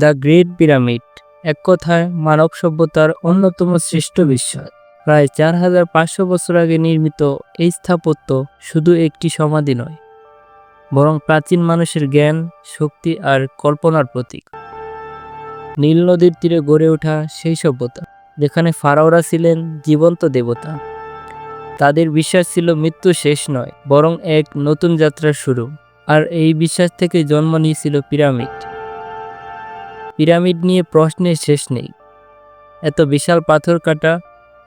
The great pyramid, এক কথায় মানব সভ্যতার অন্যতম শ্রেষ্ঠ বিশ্বাস প্রায় চার হাজার পাঁচশো বছর আগে নির্মিত এই স্থাপত্য শুধু একটি সমাধি নয়, বরং প্রাচীন মানুষের জ্ঞান, শক্তি আর কল্পনার প্রতীক। নীল নদীর তীরে গড়ে ওঠা সেই সভ্যতা, যেখানে ফারাওরা ছিলেন জীবন্ত দেবতা। তাদের বিশ্বাস ছিল মৃত্যু শেষ নয়, বরং এক নতুন যাত্রার শুরু। আর এই বিশ্বাস থেকে জন্ম নিয়েছিল পিরামিড। পিরামিড নিয়ে প্রশ্নের শেষ নেই। এত বিশাল পাথর কাটা,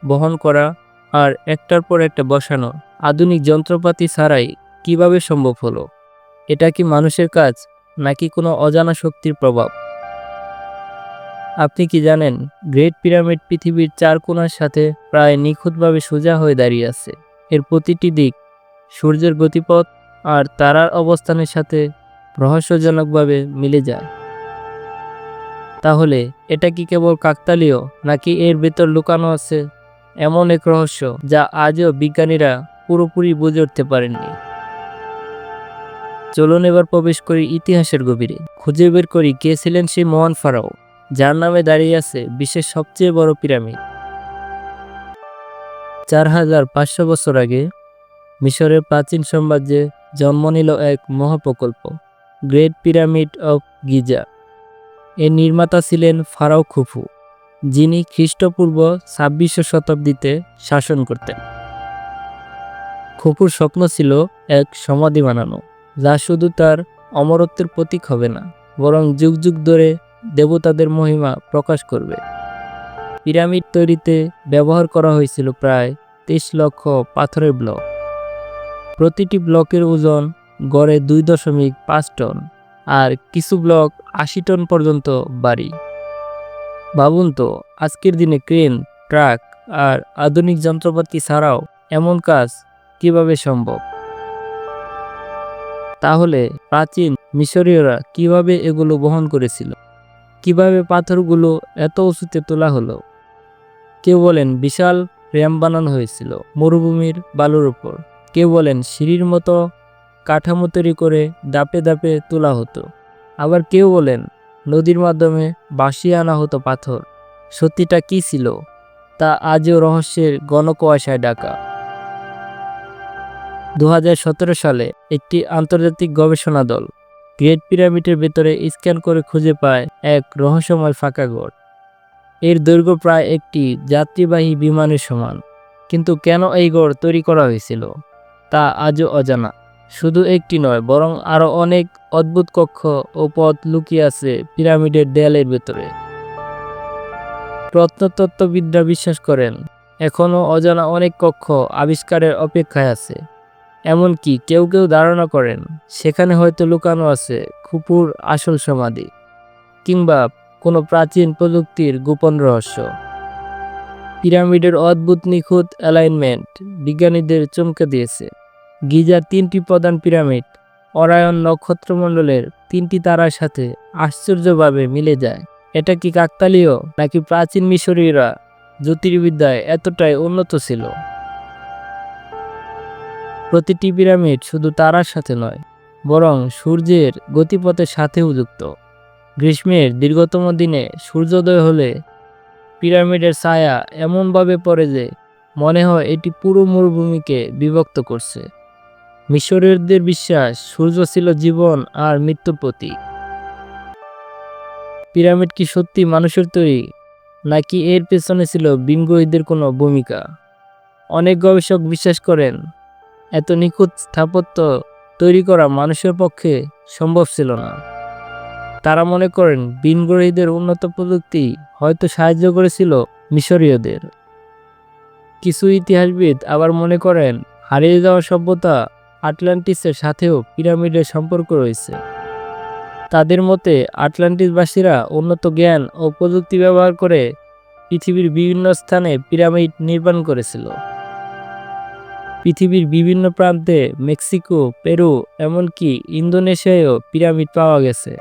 বহন করা আর একটার পর একটা বসানো আধুনিক যন্ত্রপাতি ছাড়াই কীভাবে সম্ভব হলো? এটা কি মানুষের কাজ, নাকি কোনো অজানা শক্তির প্রভাব? আপনি কি জানেন, গ্রেট পিরামিড পৃথিবীর চার কোণার সাথে প্রায় নিখুঁতভাবে সোজা হয়ে দাঁড়িয়ে আছে। এর প্রতিটি দিক সূর্যের গতিপথ আর তারার অবস্থানের সাথে রহস্যজনকভাবে মিলে যায়। তাহলে এটা কি কেবল কাকতালীয় নাকি এর ভেতর লুকানো আছে? এমন এক রহস্য যা আজও বিজ্ঞানীরা পুরোপুরি বুঝে উঠতে পারেননি। চলুন এবার প্রবেশ করি ইতিহাসের গভীরে। খুঁজে বের করি কে ছিলেন সেই মহান ফারাও, যার নামে দাঁড়িয়ে আছে বিশ্বের সবচেয়ে বড় পিরামিড। চার হাজার পাঁচশো বছর আগে মিশরের প্রাচীন সাম্রাজ্যে জন্ম নিল এক মহাপ্রকল্প, গ্রেট পিরামিড অফ গিজা। এর নির্মাতা ছিলেন ফারাও খুফু, যিনি খ্রিস্টপূর্ব ছাব্বিশ শতাব্দীতে শাসন করতেন। খুফুর স্বপ্ন ছিল এক সমাধি বানানো, যা শুধু তার অমরত্বের প্রতীক হবে না, বরং যুগ যুগ ধরে দেবতাদের মহিমা প্রকাশ করবে। পিরামিড তৈরিতে ব্যবহার করা হয়েছিল প্রায় তেইশ লক্ষ পাথরের ব্লক। প্রতিটি ব্লকের ওজন গড়ে দুই দশমিক পাঁচ টন। আর কিছু ব্লক আশি টন পর্যন্ত বাড়ি। ভাবুন তো, আজকের দিনে ক্রেন, ট্রাক আর আধুনিক যন্ত্রপাতি ছাড়াও এমন কাজ কীভাবে সম্ভব? তাহলে প্রাচীন মিশরীয়রা কীভাবে এগুলো বহন করেছিল? কীভাবে পাথরগুলো এত উঁচুতে তোলা হলো? কেউ বলেন বিশাল র্যাম বানানো হয়েছিল মরুভূমির বালুর উপর। কেউ বলেন সিঁড়ির মতো কাঠামো তৈরি করে দাপে দাপে তোলা হতো। আবার কেউ বলেন, নদীর মাধ্যমে বাসিয়ে আনা হতো পাথর। সত্যিটা কি ছিল? তা আজও রহস্যের গণকুয়াশায় ডাকা দু হাজার সতেরো সালে একটি আন্তর্জাতিক গবেষণা দল গ্রেট পিরামিডের ভেতরে স্ক্যান করে খুঁজে পায় এক রহস্যময় ফাঁকা ঘর। এর দৈর্ঘ্য প্রায় একটি যাত্রীবাহী বিমানের সমান। কিন্তু কেন এই গড় তৈরি করা হয়েছিল? তা আজও অজানা। শুধু একটি নয়, বরং আরও অনেক অদ্ভুত কক্ষ ও পথ লুকিয়ে আছে পিরামিডের দেয়ালের ভেতরে। প্রত্নতত্ত্ববিদরা বিশ্বাস করেন, এখনও অজানা অনেক কক্ষ আবিষ্কারের অপেক্ষায় আছে। এমনকি কেউ কেউ ধারণা করেন, সেখানে হয়তো লুকানো আছে খুপুর আসল সমাধি, কিংবা কোনো প্রাচীন প্রযুক্তির গোপন রহস্য। পিরামিডের অদ্ভুত নিখুঁত অ্যালাইনমেন্ট বিজ্ঞানীদের চমকে দিয়েছে। গিজার তিনটি প্রধান পিরামিড অরায়ন নক্ষত্রমণ্ডলের তিনটি তারার সাথে আশ্চর্যভাবে মিলে যায়। এটা কি কাকতালীয় নাকি প্রাচীন মিশরীয়রা জ্যোতির্বিদ্যায় এতটাই উন্নত ছিল? প্রতিটি পিরামিড শুধু তারার সাথে নয়, বরং সূর্যের গতিপথের সাথেও যুক্ত। গ্রীষ্মের দীর্ঘতম দিনে সূর্যোদয় হলে পিরামিডের ছায়া এমনভাবে পড়ে যে মনে হয় এটি পুরো মরুভূমিকে বিভক্ত করছে। মিশরীয়দের বিশ্বাস, সূর্য ছিল জীবন আর মৃত্যুর প্রতীক। পিরামিড কি সত্যি মানুষের তৈরি, নাকি এর পেছনে ছিল বিনগ্রহীদের কোনো ভূমিকা? অনেক গবেষক বিশ্বাস করেন, এত নিখুঁত স্থাপত্য তৈরি করা মানুষের পক্ষে সম্ভব ছিল না। তারা মনে করেন বিনগ্রহীদের উন্নত প্রযুক্তি হয়তো সাহায্য করেছিল মিশরীয়দের। কিছু ইতিহাসবিদ আবার মনে করেন হারিয়ে যাওয়া সভ্যতা আটলান্টিসের সাথেও পিরামিডের সম্পর্ক রয়েছে। তাদের মতে, আটলান্টিসবাসীরা উন্নত জ্ঞান ও প্রযুক্তি ব্যবহার করে পৃথিবীর বিভিন্ন স্থানে পিরামিড নির্মাণ করেছিল। পৃথিবীর বিভিন্ন প্রান্তে মেক্সিকো, পেরু, এমনকি ইন্দোনেশিয়ায়ও পিরামিড পাওয়া গেছে।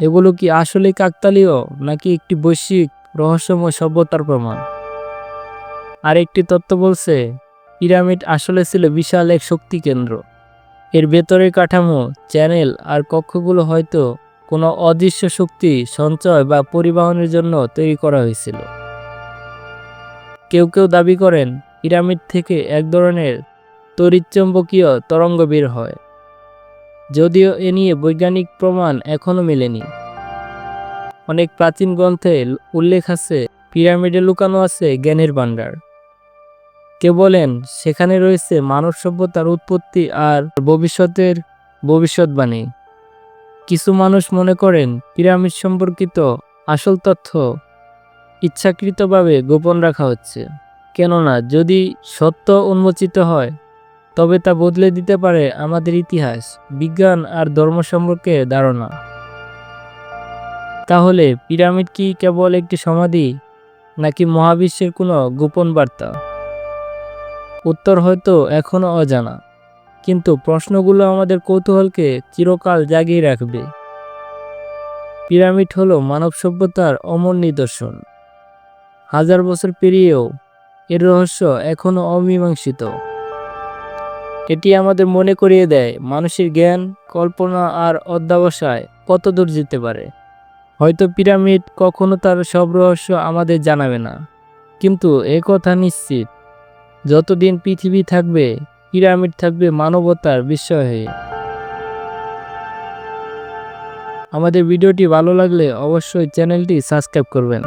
এগুলো কি আসলে কাকতালীয়, নাকি একটি বৈশ্বিক, রহস্যময় সভ্যতার প্রমাণ? আরেকটি তত্ত্ব বলছে পিরামিড আসলে ছিল বিশাল এক শক্তি কেন্দ্র। এর ভেতরের কাঠামো, চ্যানেল আর কক্ষগুলো হয়তো কোনো অদৃশ্য শক্তি, সঞ্চয় বা পরিবহনের জন্য তৈরি করা হয়েছিল। কেউ কেউ দাবি করেন, পিরামিড থেকে এক ধরনের তড়িৎচুম্বকীয় তরঙ্গ বের হয়। যদিও এ নিয়ে বৈজ্ঞানিক প্রমাণ এখনও মেলেনি। অনেক প্রাচীন গ্রন্থে উল্লেখ আছে, পিরামিডে লুকানো আছে জ্ঞানের ভাণ্ডার। কেউ বলেন, সেখানে রয়েছে মানব সভ্যতার উৎপত্তি আর ভবিষ্যতের ভবিষ্যৎবাণী। কিছু মানুষ মনে করেন, পিরামিড সম্পর্কিত আসল তথ্য ইচ্ছাকৃতভাবে গোপন রাখা হচ্ছে। কেননা, যদি সত্য উন্মোচিত হয়, তবে তা বদলে দিতে পারে আমাদের ইতিহাস, বিজ্ঞান আর ধর্ম সম্পর্কে ধারণা। তাহলে পিরামিড কি কেবল একটি সমাধি, নাকি মহাবিশ্বের কোনো গোপন বার্তা? উত্তর হয়তো এখনও অজানা। কিন্তু প্রশ্নগুলো আমাদের কৌতূহলকে চিরকাল জাগিয়ে রাখবে। পিরামিড হলো মানব সভ্যতার অমর নিদর্শন। হাজার বছর পেরিয়েও এর রহস্য এখনও অমীমাংসিত। এটি আমাদের মনে করিয়ে দেয় মানুষের জ্ঞান, কল্পনা আর অধ্যাবসায় কত দূর যেতে পারে। হয়তো পিরামিড কখনো তার সব রহস্য আমাদের জানাবে না। কিন্তু এ কথা নিশ্চিত যতদিন পৃথিবী থাকবে, পিরামিড থাকবে মানবতার বিস্ময়। আমাদের ভিডিওটি ভালো লাগলে অবশ্যই চ্যানেলটি সাবস্ক্রাইব করবেন।